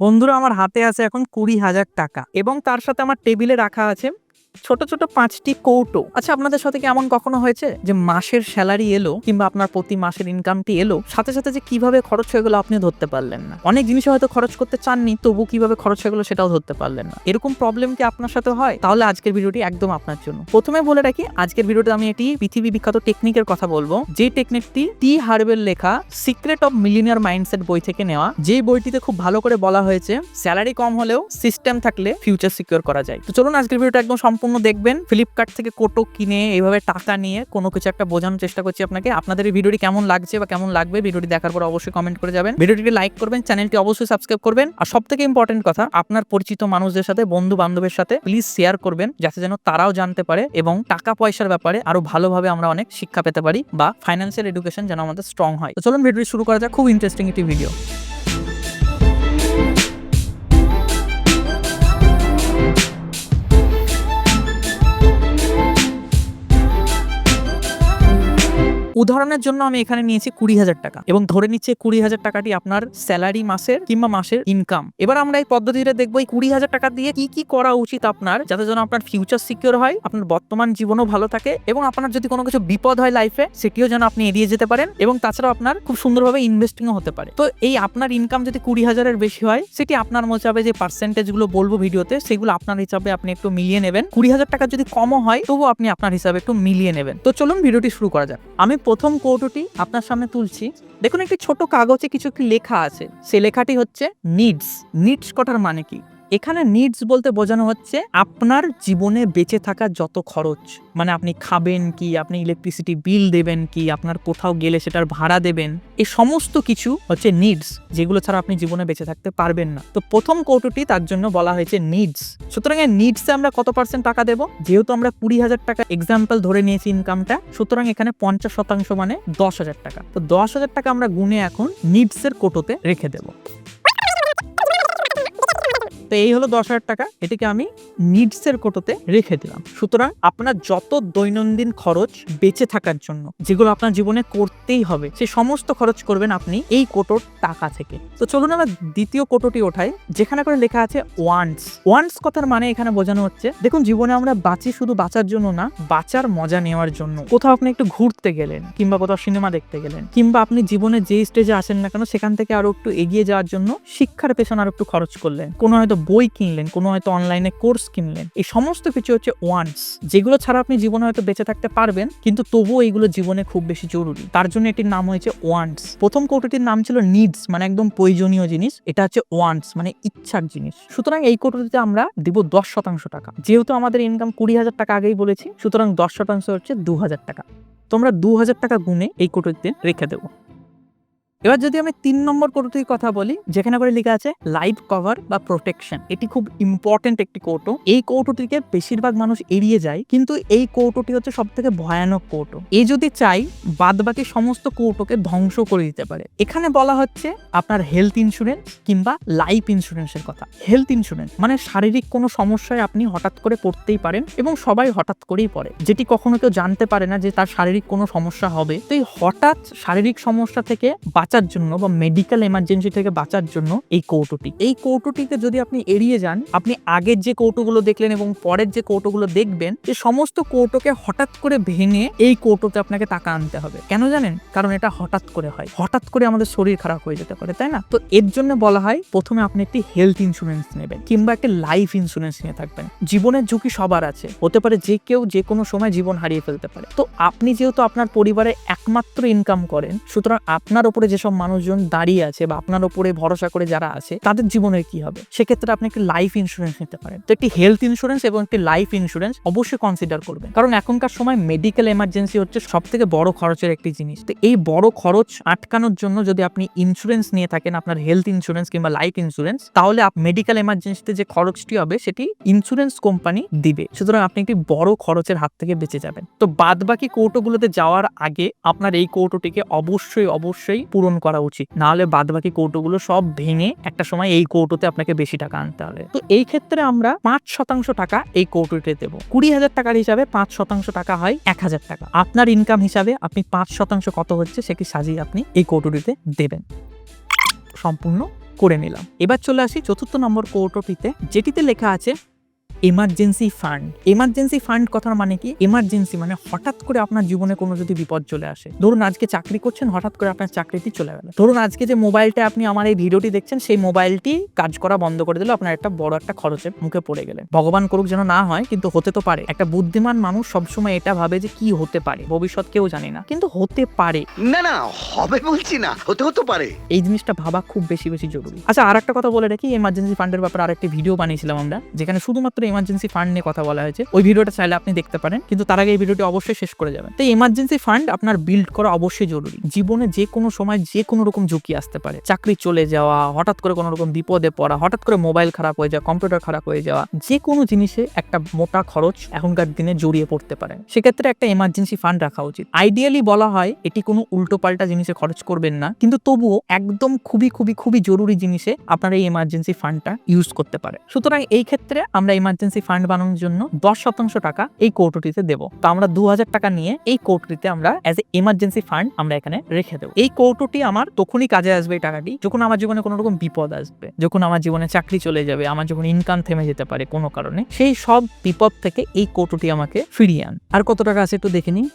বন্ধুরা, আমার হাতে আছে এখন কুড়ি হাজার টাকা এবং তার সাথে আমার টেবিলে রাখা আছে ছোট ছোট পাঁচটি কৌটো। আচ্ছা আপনাদের সাথে কি এমন কখনো হয়েছে যে মাসের স্যালারি এলো কিংবা আপনার প্রতি মাসের ইনকামটি এলো? সাথে সাথে যে কীভাবে খরচ হয়ে গেলো আপনি ধরতে পারলেন না। অনেক জিনিসে হয়তো খরচ করতে চাননি তবু কীভাবে খরচ হয়ে গেলো সেটাও ধরতে পারলেন না। এরকম প্রবলেম কি আপনার সাথে হয়? তাহলে আজকের ভিডিওটি একদম আপনার জন্য। প্রথমে বলে রাখি, আজকের ভিডিওতে আমি একটি পৃথিবী বিখ্যাত টেকনিকের কথা বলব। যে টেকনিকটি টি হার্বের লেখা সিক্রেট অফ মিলিনিয়ার মাইন্ডসেট বই থেকে নেওয়া। যে বইটিতে খুব ভালো করে বলা হয়েছে স্যালারি কম হলেও সিস্টেম থাকলে ফিউচার সিকিউর করা যায়। তো চলুন আজকের ভিডিওটা একদম সম্পূর্ণ দেখবেন। ফ্লিপকার্ট থেকে কোটো কিনে এইভাবে টাকা নিয়ে কোনো কিছু একটা বোঝানোর চেষ্টা করছি আপনাকে। আপনাদের এই ভিডিওটি কেমন লাগছে বা কেমন লাগবে ভিডিওটি দেখার পর অবশ্যই কমেন্ট করে যাবেন। ভিডিওটিকে লাইক করবেন চ্যানেলটি অবশ্যই সাবস্ক্রাইব করবেন। আর সব থেকে ইম্পর্টেন্ট কথা, আপনার পরিচিত মানুষদের সাথে বন্ধু বান্ধবের সাথে প্লিজ শেয়ার করবেন, যাতে যেন তারাও জানতে পারে এবং টাকা পয়সার ব্যাপারে আরও ভালোভাবে আমরা অনেক শিক্ষা পেতে পারি বা ফাইন্যান্সিয়াল এডুকেশন যেন আমাদের স্ট্রং হয়। তো চলুন ভিডিওটি শুরু করা যাক। খুব ইন্টারেস্টিং একটি ভিডিও উদাহরণের জন্য আমি এখানে নিয়েছি কুড়ি হাজার টাকা এবং ধরে নিচ্ছে কুড়ি হাজার টাকাটি আপনার স্যালারি মাসের কিংবা মাসের ইনকাম। এবার আমরা এই পদ্ধতিটা দেখব, এই কুড়ি হাজার টাকা দিয়ে কি কি করা উচিত আপনার যাতে যেন আপনার ফিউচার সিকিউর হয়, আপনার বর্তমান জীবনও ভালো থাকে এবং আপনার যদি কোনো কিছু বিপদ হয় লাইফে সেটিও যেন আপনি এড়িয়ে যেতে পারেন এবং তাছাড়াও আপনার খুব সুন্দরভাবে ইনভেস্টিংও হতে পারে। তো এই আপনার ইনকাম যদি কুড়ি হাজারের বেশি হয়, সেটি আপনার হিসাবে যে পার্সেন্টেজগুলো বলব ভিডিওতে, সেগুলো আপনার হিসাবে আপনি একটু মিলিয়ে নেবেন। কুড়ি হাজার টাকা যদি কমও হয়, তবুও আপনি আপনার হিসাবে একটু মিলিয়ে নেবেন। তো চলুন ভিডিওটি শুরু করা যাক। আমি প্রথম কৌটোটি আপনার সামনে তুলছি। দেখুন, একটি ছোট কাগজে কিছু একটি লেখা আছে। সে লেখাটি হচ্ছে নিডস। নিডস কটার মানে কি? এখানে নিডস বলতে বোঝানো হচ্ছে আপনার জীবনে বেঁচে থাকা যত খরচ। মানে আপনি খাবেন কি, আপনি ইলেকট্রিসিটি বিল দেবেন কি, আপনার কোথাও গেলে সেটার ভাড়া দেবেন এই সমস্ত কিছু হচ্ছে নিডস যেগুলো ছাড়া আপনি জীবনে বেঁচে থাকতে পারবেন না। তো প্রথম কৌটোটি তার জন্য বলা হয়েছে নিডস সুতরাং এই নিডসে আমরা কত পার্সেন্ট টাকা দেবো? যেহেতু আমরা কুড়ি হাজার টাকা এক্সাম্পল ধরে নিয়েছি ইনকামটা সুতরাং এখানে পঞ্চাশ শতাংশ মানে দশ হাজার টাকা। তো দশ হাজার টাকা আমরা গুনে এখন নিডসের কোটোতে রেখে দেবো। তো এই হলো দশ হাজার টাকা। এটিকে আমি নিডসের কোটোতে রেখে দিলাম। সুতরাং আপনার যত দৈনন্দিন খরচ বেঁচে থাকার জন্য, যেগুলো আপনার জীবনে করতেই হবে, সে সমস্ত খরচ করবেন আপনি এই কোটোর টাকা থেকে। তো চলুন আমরা দ্বিতীয় কোটোটি ওঠাই, যেখানে করে লেখা আছে ওয়ান্স ওয়ান্স কথার মানে এখানে বোঝানো হচ্ছে, দেখুন জীবনে আমরা বাঁচি শুধু বাঁচার জন্য না, বাঁচার মজা নেওয়ার জন্য। কোথাও আপনি একটু ঘুরতে গেলেন, কিংবা কোথাও সিনেমা দেখতে গেলেন, কিংবা আপনি জীবনে যে স্টেজে আসেন না কেন, সেখান থেকে আরও একটু এগিয়ে যাওয়ার জন্য শিক্ষার পেছনে আরও একটু খরচ করলেন। কোনো হয়তো বই কিনলেন, কোনো হয়তো অনলাইনে কোর্স কিনলেন, এই সমস্ত কিছু হচ্ছে ওয়ান্স যেগুলো ছাড়া আপনি জীবনে হয়তো বেঁচে থাকতে পারবেন, কিন্তু তবুও এইগুলো জীবনে খুব বেশি জরুরি। তার জন্য এটির নাম হয়েছে ওয়ান্স প্রথম কৌটোটির নাম ছিল নিডস মানে একদম প্রয়োজনীয় জিনিস। এটা হচ্ছে ওয়ান্স মানে ইচ্ছার জিনিস। সুতরাং এই কৌটোটিতে আমরা দিব দশ শতাংশ টাকা। যেহেতু আমাদের ইনকাম কুড়ি হাজার টাকা আগেই বলেছি, সুতরাং দশ শতাংশ হচ্ছে দু হাজার টাকা। তোমরা দু হাজার টাকা গুনে এই কৌটোটিতে রেখে দেবো। এবার যদি আমি তিন নম্বর কৌটোটির কথা বলি, যেখানে করে লেখা আছে লাইভ কভার বা প্রোটেকশন এটি খুব ইম্পর্টেন্ট একটি কৌটো এই কৌটোটিকে বেশিরভাগ মানুষ এড়িয়ে যায়, কিন্তু এই কৌটোটি হচ্ছে সব থেকে ভয়ানক কৌটো এ যদি চাই বাদ বাকি সমস্ত কৌটোকে ধ্বংস করে দিতে পারে। এখানে বলা হচ্ছে আপনার হেলথ ইন্স্যুরেন্স কিংবা লাইফ ইন্স্যুরেন্সের কথা। হেলথ ইন্স্যুরেন্স মানে শারীরিক কোনো সমস্যায় আপনি হঠাৎ করে পড়তেই পারেন এবং সবাই হঠাৎ করেই পড়ে, যেটি কখনো কেউ জানতে পারে না যে তার শারীরিক কোনো সমস্যা হবে। তো এই হঠাৎ শারীরিক সমস্যা থেকে বাঁচার জন্য বা মেডিকেল এমার্জেন্সি থেকে বাঁচার জন্য এই কৌটোটি। এই কৌটোটিকে যদি আপনি এড়িয়ে যান, আপনি আগের যে কৌটোগুলো দেখলেন এবং পরের যে কৌটোগুলো দেখবেন, যে সমস্ত কৌটোকে হঠাৎ করে ভেঙে এই কৌটোতে আপনাকে টাকা আনতে হবে। কেন জানেন? কারণ এটা হঠাৎ করে হয়। হঠাৎ করে আমাদের শরীর খারাপ হয়ে যেতে পারে, তাই না? তো এর জন্য বলা হয়, প্রথমে আপনি একটি হেলথ ইন্স্যুরেন্স নেবেন কিংবা একটি লাইফ ইন্স্যুরেন্স নিয়ে থাকবেন। জীবনের ঝুঁকি সবার আছে। হতে পারে যে কেউ যে কোনো সময় জীবন হারিয়ে ফেলতে পারে। তো আপনি যেহেতু আপনার পরিবারে একমাত্র ইনকাম করেন, সুতরাং আপনার উপরে যেসব মানুষজন দাঁড়িয়ে আছে বা আপনার উপরে ভরসা করে যারা আছে, তাদের জীবনের কি হবে? সেক্ষেত্রে আপনি একটি লাইফ ইন্স্যুরেন্স নিতে পারেন। তো একটি হেলথ ইন্স্যুরেন্স এবং একটি লাইফ ইন্স্যুরেন্স অবশ্যই কনসিডার করবেন। কারণ এখনকার সময় মেডিকেল এমার্জেন্সি হচ্ছে সব থেকে বড় খরচের একটি জিনিস। তো এই বড় খরচ আটকানোর জন্য যদি আপনি ইন্স্যুরেন্স নিয়ে থাকেন, আপনার হেলথ ইন্স্যুরেন্স কিংবা লাইফ ইন্স্যুরেন্স তাহলে মেডিকেল এমার্জেন্সিতে যে খরচটি হবে, সেটি ইন্স্যুরেন্স কোম্পানি দিবে। সুতরাং আপনি একটি বড় খরচের হাত থেকে বেঁচে যাবেন। তো বাদ বাকি কৌটোগুলোতে যাওয়ার আগে আপনার এই কৌটোটিকে অবশ্যই অবশ্যই পূরণ করা উচিত। না হলে বাদ বাকি কৌটোগুলো সব ভেঙে একটা সময় এই কৌটোতে আপনাকে বেশি টাকা আনতে হবে। তো এই ক্ষেত্রে আমরা পাঁচ শতাংশ টাকা এই কৌটোতে দেবো। কুড়ি হাজার টাকার হিসাবে পাঁচ শতাংশ টাকা হয় এক হাজার টাকা। আপনার ইনকাম হিসাবে আপনি পাঁচ শতাংশ কত হচ্ছে সেটি সাজিয়ে আপনি এই কৌটোটিতে দেবেন। সম্পূর্ণ করে নিলাম। এবার চলে আসি চতুর্থ নম্বর কৌটোটিতে, যেটিতে লেখা আছে এমার্জেন্সি ফান্ড এমার্জেন্সি ফান্ড কথার মানে কি? এমার্জেন্সি মানে হঠাৎ করে আপনার জীবনে কোনো যদি বিপদ চলে আসে। ধরুন আজকে চাকরি করছেন হঠাৎ করে আপনার চাকরিটি চলে গেল। ধরুন আজকে যে মোবাইলটা আপনি আমার এই ভিডিওটি দেখছেন সেই মোবাইলটি কাজ করা বন্ধ করে দিলে আপনার একটা বড় একটা খরচের মুখে পড়ে গেলেন। ভগবান করুক যেন না হয় কিন্তু হতে তো পারে। একটা বুদ্ধিমান মানুষ সবসময় এটা ভাবে যে কি হতে পারে। ভবিষ্যৎ কেউ জানে না। কিন্তু হতে পারে। না না হবে বলছি না হতে হতে পারে। এই জিনিসটা ভাবা খুব বেশি বেশি জরুরি। আচ্ছা আর একটা কথা বলে রাখি এমার্জেন্সি ফান্ডের ব্যাপারে আরেকটি ভিডিও বানিয়েছিলাম আমরা যেখানে শুধুমাত্র এমার্জেন্সি ফান্ড নিয়ে কথা বলা হয়েছে। ওই ভিডিওটা চাইলে আপনি দেখতে পারেন, কিন্তু তার আগে এই ভিডিওটি অবশ্যই শেষ করে যাবেন। তো এমার্জেন্সি ফান্ড আপনার বিল্ড করা অবশ্যই জরুরি। জীবনে যে কোনো সময় যে কোনো রকম ঝুঁকি আসতে পারে। চাকরি চলে যাওয়া, হঠাৎ করে কোনো রকম বিপদে পড়া, হঠাৎ করে মোবাইল খারাপ হয়ে যাওয়া কম্পিউটার খারাপ হয়ে যাওয়া, যে কোনো জিনিসে একটা মোটা খরচ এখনকার দিনে জড়িয়ে পড়তে পারে। সেক্ষেত্রে একটা এমার্জেন্সি ফান্ড রাখা উচিত। আইডিয়ালি বলা হয়, এটি কোনো উল্টো পাল্টা জিনিসে খরচ করবেন না, কিন্তু তবুও একদম খুবই খুবই খুবই জরুরি জিনিসে আপনারা এই এমার্জেন্সি ফান্ডটা ইউজ করতে পারে। সুতরাং এই ক্ষেত্রে আমরা এমার্জেন্সি ফান্ড বানানোর জন্য দশ শতাংশ টাকা এই কৌটোটিতে দেবো। তো আমরা দু হাজার টাকা নিয়ে এই কৌটোটিতে আমরা অ্যাজ এ ইমার্জেন্সি ফান্ড আমরা এখানে রেখে দেবো। এই কৌটোটি আমার তখনই কাজে আসবে এই টাকাটি, যখন আমার জীবনে কোনো রকম বিপদ আসবে, যখন আমার জীবনে চাকরি চলে যাবে, আমার যখন ইনকাম থেমে যেতে পারে কোনো কারণে, সেই সব বিপদ থেকে এই কৌটোটি আমাকে ফিরিয়ে আন। আর কত টাকা আছে একটু দেখে নিই।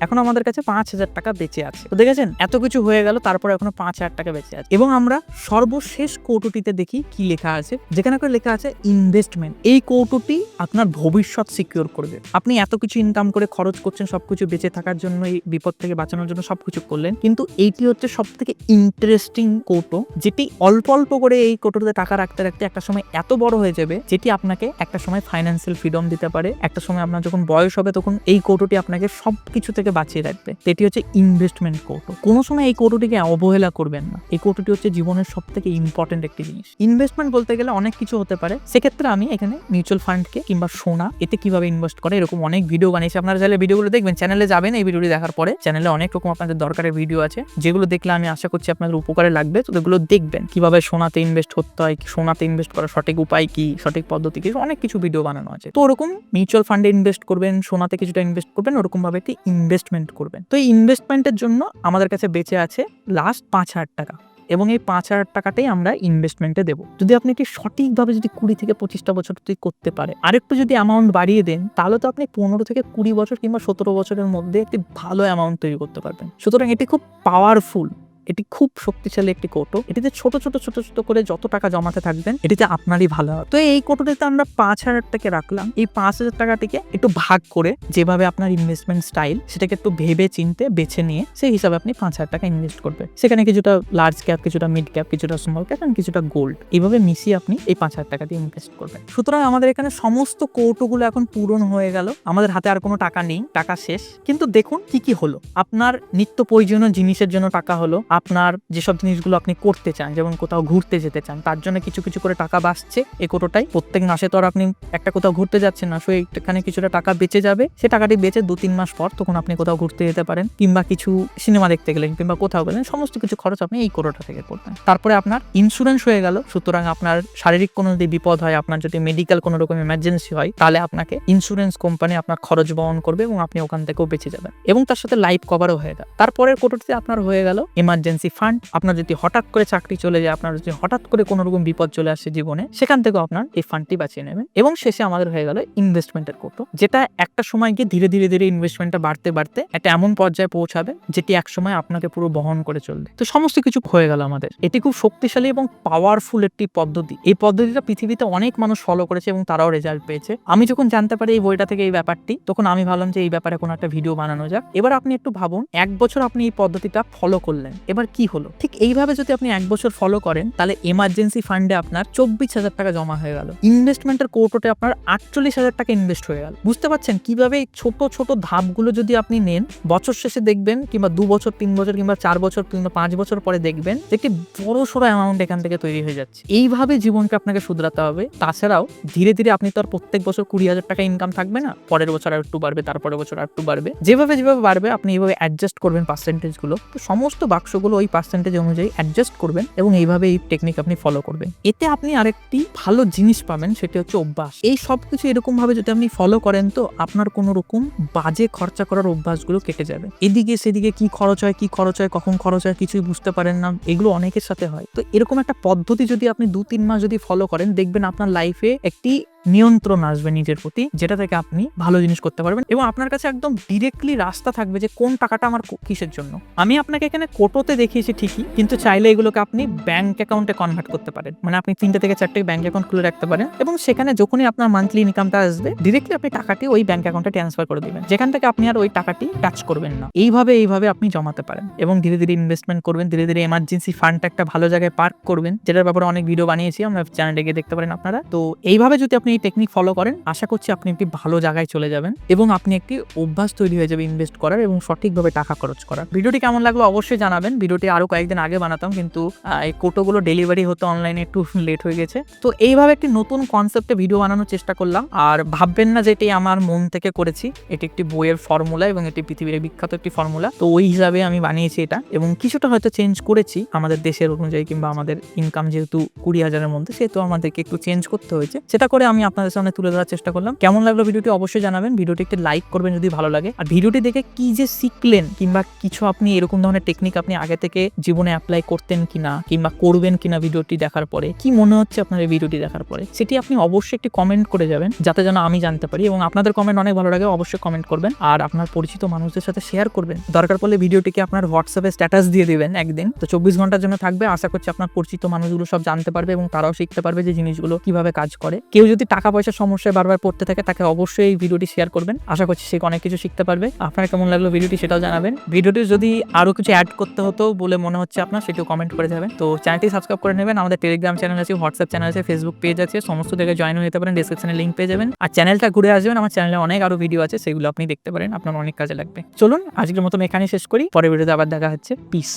এখন আমাদের কাছে পাঁচ হাজার টাকা বেঁচে আছে। দেখেছেন? এত কিছু হয়ে গেল, তারপর এখনও পাঁচ হাজার টাকা বেঁচে আছে। এবং আমরা সর্বশেষ কৌটোটিতে দেখি কি লেখা আছে। যেখানে করে লেখা আছে ইনভেস্টমেন্ট এই কৌটোটি আপনার ভবিষ্যৎ সিকিউর করবে। আপনি এত কিছু ইনকাম করে খরচ করছেন, সবকিছু বেঁচে থাকার জন্য, এই বিপদ থেকে বাঁচানোর জন্য সবকিছু করলেন। কিন্তু এইটি হচ্ছে সব থেকে ইন্টারেস্টিং কৌটো, যেটি অল্প অল্প করে এই কৌটোতে টাকা রাখতে রাখতে একটা সময় এত বড় হয়ে যাবে, যেটি আপনাকে একটা সময় ফাইন্যান্সিয়াল ফ্রিডম দিতে পারে। একটা সময় আপনার যখন বয়স হবে, তখন এই কৌটোটি আপনাকে সব কিছু থেকে বাঁচিয়ে রাখবে। এটি হচ্ছে ইনভেস্টমেন্ট কৌটো কোনো সময় এই কৌটোটিকে অবহেলা করবেন না। এই কৌটোটি হচ্ছে জীবনের সব থেকে ইম্পর্টেন্ট একটি জিনিস। ইনভেস্টমেন্ট বলতে গেলে অনেক কিছু হতে পারে। সেক্ষেত্রে আমি এখানে মিউচুয়াল ফান্ডকে কিংবা সোনা, এতে কীভাবে ইনভেস্ট করে এরকম অনেক ভিডিও বানিয়েছি। আপনারা চাইলে ভিডিওগুলো দেখবেন। চ্যানেলে যাবেন, এই ভিডিওটি দেখার পরে চ্যানেলে অনেক রকম আপনাদের দরকারের ভিডিও আছে। যেগুলো দেখলে আমি আশা করছি আপনাদের উপকারে লাগবে। তো এগুলো দেখবেন। কীভাবে সোনাতে ইনভেস্ট করতে হয়, সোনাতে ইনভেস্ট করার সঠিক উপায় কি, সঠিক পদ্ধতি কি, অনেক কিছু ভিডিও বানানো আছে। তো ওরকম মিউচুয়াল ফান্ডে ইনভেস্ট করবেন, সোনাতে কিছুটা ইনভেস্ট করবেন ওরকম ভাবে একটি ইনভেস্টমেন্ট করবেন। তো এই ইনভেস্টমেন্টের জন্য আমাদের কাছে বেঁচে আছে লাস্ট পাঁচ হাজার টাকা এবং এই পাঁচ হাজার টাকাটাই আমরা ইনভেস্টমেন্টে দেবো। যদি আপনি এটি সঠিকভাবে যদি কুড়ি থেকে পঁচিশটা বছর তুই করতে পারে আরেকটু যদি অ্যামাউন্ট বাড়িয়ে দেন, তাহলে তো আপনি পনেরো থেকে কুড়ি বছর কিংবা সতেরো বছরের মধ্যে একটি ভালো অ্যামাউন্ট তৈরি করতে পারবেন। সুতরাং এটি খুব পাওয়ারফুল এটি খুব শক্তিশালী একটি কৌটো। এটিতে ছোট ছোট ছোট ছোট করে যত টাকা জমাতে থাকবেন, এটিতে আপনারই ভালো হবে। তো এই কৌটোটিতে আমরা পাঁচ হাজার টাকা রাখলাম। এই পাঁচ হাজার টাকাটিকে একটু ভাগ করে যেভাবে আপনার ইনভেস্টমেন্ট স্টাইল সেটাকে একটু ভেবে চিনতে, বেছে নিয়ে সেই হিসাবে আপনি পাঁচ হাজার টাকা ইনভেস্ট করবেন। সেখানে কিছুটা লার্জ ক্যাপ কিছুটা মিড ক্যাপ কিছুটা স্মল ক্যাপ এবং কিছুটা গোল্ড এইভাবে মিশিয়ে আপনি এই পাঁচ হাজার টাকা দিয়ে ইনভেস্ট করবেন। সুতরাং আমাদের এখানে সমস্ত কৌটোগুলো এখন পূরণ হয়ে গেল। আমাদের হাতে আর কোনো টাকা নেই। টাকা শেষ। কিন্তু দেখুন কি কি হলো। আপনার নিত্য প্রয়োজনীয় জিনিসের জন্য টাকা হলো। আপনার যেসব জিনিসগুলো আপনি করতে চান, যেমন কোথাও ঘুরতে যেতে চান, তার জন্য কিছু কিছু করে টাকা বাঁচছে এই কোটোটাই প্রত্যেক মাসে তো আর আপনি একটা কোথাও ঘুরতে যাচ্ছেন না, সো এখানে কিছুটা টাকা বেঁচে যাবে। সে টাকাটি বেঁচে দু, তিন মাস পর তখন আপনি কোথাও ঘুরতে যেতে পারেন, কিংবা কিছু সিনেমা দেখতে গেলেন, কিংবা কোথাও গেলেন, সমস্ত কিছু খরচ আপনি এই কোটোটা থেকে করবেন। তারপরে আপনার ইন্স্যুরেন্স হয়ে গেল, সুতরাং আপনার শারীরিক কোনো যদি বিপদ হয়, আপনার যদি মেডিকেল কোনো রকম এমার্জেন্সি হয়, তাহলে আপনাকে ইন্স্যুরেন্স কোম্পানি আপনার খরচ বহন করবে এবং আপনি ওখান থেকেও বেঁচে যাবেন। এবং তার সাথে লাইফ কভারও হয়ে গেল তারপরের কোটোটিতে আপনার হয়ে গেল এমার্জেন্সি ফান্ড আপনার যদি হঠাৎ করে চাকরি চলে যায়, আপনার যদি হঠাৎ করে কোনো রকম বিপদ চলে আসে জীবনে, সেখান থেকেও আপনার এই ফান্ডটি বাঁচিয়ে নেবেন। এবং শেষে আমাদের হয়ে গেল ইনভেস্টমেন্টের কোটো যেটা একটা সময় গিয়ে ধীরে ধীরে ধীরে ইনভেস্টমেন্টটা বাড়তে বাড়তে একটা এমন পর্যায়ে পৌঁছাবে, যেটি এক সময় আপনাকে পুরো বহন করে চলবে। তো সমস্ত কিছু হয়ে গেল আমাদের। এটি খুব শক্তিশালী এবং পাওয়ারফুল একটি পদ্ধতি। এই পদ্ধতিটা পৃথিবীতে অনেক মানুষ ফলো করেছে এবং তারাও রেজাল্ট পেয়েছে। আমি যখন জানতে পারি এই বইটা থেকে এই ব্যাপারটি, তখন আমি ভাবলাম যে এই ব্যাপারে কোনো একটা ভিডিও বানানো যাক। এবার আপনি একটু ভাবুন, এক বছর আপনি এই পদ্ধতিটা ফলো করলেন। এবার কি হলো? ঠিক এইভাবে যদি আপনি এক বছর ফলো করেন, তাহলে এমার্জেন্সি ফান্ডে আপনার চব্বিশ হাজার টাকা জমা হয়ে গেল। ইনভেস্টমেন্টের কৌটোতে আপনার আটচল্লিশ হাজার টাকা ইনভেস্ট হয়ে গেল। বুঝতে পারছেন কীভাবে এই ছোট ছোট ধাপগুলো যদি আপনি নেন, বছর শেষে দেখবেন কিংবা দু বছর, তিন বছর কিংবা চার বছর কিংবা পাঁচ বছর পরে দেখবেন একটি বড় সড়ো অ্যামাউন্ট এখান থেকে তৈরি হয়ে যাচ্ছে। এইভাবে জীবনকে আপনাকে শুধরাতে হবে। তাছাড়াও ধীরে ধীরে আপনি তো আর প্রত্যেক বছর কুড়ি হাজার টাকা ইনকাম থাকবে না। পরের বছর আর একটু বাড়বে, তারপরের বছর আর একটু বাড়বে। যেভাবে যেভাবে বাড়বে, আপনি এইভাবে অ্যাডজাস্ট করবেন পার্সেন্টেজগুলো তো সমস্ত বাক্সগুলো টাকাগুলো ওই পার্সেন্টেজ অনুযায়ী অ্যাডজাস্ট করবেন এবং এইভাবে এই টেকনিক আপনি ফলো করবেন। এতে আপনি আরেকটি ভালো জিনিস পাবেন, সেটি হচ্ছে অভ্যাস। এই সব কিছু এরকম ভাবে যদি আপনি ফলো করেন তো আপনার কোনো রকম বাজে খরচা করার অভ্যাসগুলো কেটে যাবে। এদিকে সেদিকে কি খরচ হয়, কি খরচ হয়, কখন খরচ হয় কিছুই বুঝতে পারেন না, এগুলো অনেকের সাথে হয়। তো এরকম একটা পদ্ধতি যদি আপনি দু তিন মাস যদি ফলো করেন, দেখবেন আপনার লাইফে একটি নিয়ন্ত্রণ আসবে নিজের প্রতি, যেটা থেকে আপনি ভালো জিনিস করতে পারবেন এবং আপনার কাছে একদম ডিরেক্টলি রাস্তা থাকবে যে কোন টাকাটা আমার কিসের জন্য। আমি আপনাকে এখানে কোটোতে দেখিয়েছি ঠিকই, কিন্তু চাইলে এগুলোকে আপনি ব্যাংক অ্যাকাউন্টে কনভার্ট করতে পারেন। মানে আপনি তিনটে থেকে চারটে ব্যাংক অ্যাকাউন্ট খুলে রাখতে পারেন এবং সেখানে যখনই আপনার মান্থলি ইনকামটা আসবে ডিরেক্টলি আপনি টাকাটি ওই ব্যাংক অ্যাকাউন্টে ট্রান্সফার করে দিবেন। যেখান থেকে আপনি আর ওই টাকাটি টাচ করবেন না। এইভাবে এইভাবে আপনি জমাতে পারেন এবং ধীরে ধীরে ইনভেস্টমেন্ট করবেন, ধীরে ধীরে এমার্জেন্সি ফান্ডটা একটা ভালো জায়গায় পার্ক করবেন, যেটার ব্যাপারে অনেক ভিডিও বানিয়েছি, আমরা চ্যানেলে গিয়ে দেখতে পারেন আপনারা। তো এইভাবে যদি আপনি এই টেকনিক ফলো করেন, আশা করছি আপনি একটি ভালো জায়গায় চলে যাবেন এবং আপনি একটি অভ্যাস তৈরি হয়ে যাবে ইনভেস্ট করার এবং সঠিকভাবে টাকা খরচ করার। ভিডিওটি কেমন লাগল অবশ্যই জানাবেন। ভিডিওটি আরও কয়েকদিন আগে বানাতাম, কিন্তু এই কোটোগুলো ডেলিভারি হতে অনলাইনে একটু লেট হয়ে গেছে। তো এইভাবে একটি নতুন কনসেপ্টে ভিডিও বানানোর চেষ্টা করলাম। আর ভাববেন না যে এটি আমার মন থেকে করেছি। এটি একটি বইয়ের ফর্মুলা এবং এটি পৃথিবীর বিখ্যাত একটি ফর্মুলা তো ওই হিসাবে আমি বানিয়েছি এটা এবং কিছুটা হয়তো চেঞ্জ করেছি আমাদের দেশের অনুযায়ী কিংবা আমাদের ইনকাম যেহেতু কুড়ি হাজারের মধ্যে, সেহেতু আমাদেরকে একটু চেঞ্জ করতে হয়েছে। সেটা করে আমি আপনাদের সামনে তুলে ধরার চেষ্টা করলাম। কেমন লাগল ভিডিওটি অবশ্যই জানাবেন। ভিডিওটি একটি লাইক করবেন যদি ভালো লাগে। আর ভিডিওটি দেখে কি যে শিখলেন কিংবা কিছু আপনি এরকম ধরনের টেকনিক আপনি আগে থেকে জীবনে অ্যাপ্লাই করতেন কিনা কিংবা করবেন কিনা ভিডিওটি দেখার পরে, কি মনে হচ্ছে আপনার এই ভিডিওটি দেখার পরে, সেটি আপনি অবশ্যই একটি কমেন্ট করে যাবেন যাতে যেন আমি জানতে পারি এবং আপনাদের কমেন্ট অনেক ভালো লাগে, অবশ্যই কমেন্ট করবেন। আর আপনার পরিচিত মানুষদের সাথে শেয়ার করবেন। দরকার পড়লে ভিডিওটিকে আপনার হোয়াটসঅ্যাপে স্ট্যাটাস দিয়ে দিবেন একদিন। তো চব্বিশ ঘণ্টার জন্য থাকবে। আশা করছি আপনার পরিচিত মানুষগুলো সব জানতে পারবে এবং তারাও শিখতে পারবে যে জিনিসগুলো কীভাবে কাজ করে। কেউ যদি টাকা পয়সার সমস্যায় বারবার পড়তে থাকে, তাকে অবশ্যই এই ভিডিওটি শেয়ার করবেন। আশা করছি সে অনেক কিছু শিখতে পারবে। আপনার কেমন লাগল ভিডিওটি সেটাও জানাবেন। ভিডিওটি যদি আরও কিছু অ্যাড করতে হতো বলে মনে হচ্ছে আপনার, সেটিও কমেন্ট করে যাবেন। তো চ্যানেলটি সাবস্ক্রাইব করে নেবেন। আমাদের টেলিগ্রাম চ্যানেল আছে হোয়াটসঅ্যাপ চ্যানেল আছে ফেসবুক পেজ আছে, সমস্ত জায়গায় জয়েন হয়ে যেতে পারেন। ডিসক্রিপশনে লিঙ্ক পেয়ে যাবেন। আর চ্যানেলটা ঘুরে আসবেন। আমার চ্যানেলে অনেক আরও ভিডিও আছে, সেগুলো আপনি দেখতে পারেন। আপনার অনেক কাজে লাগবে। চলুন, আজকের মতো এখানে শেষ করি। পরের ভিডিওতে আবার দেখা হচ্ছে। পিস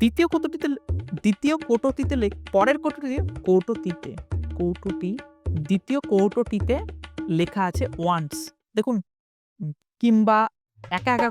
দ্বিতীয় কোটোটিতে দ্বিতীয় কোটোটিতে পরের কোটোটিতে, কৌটোটিতে, কৌটোটি দ্বিতীয় কৌটোটিতে লেখা আছে ওয়ান্স দেখুন কিংবা একা একা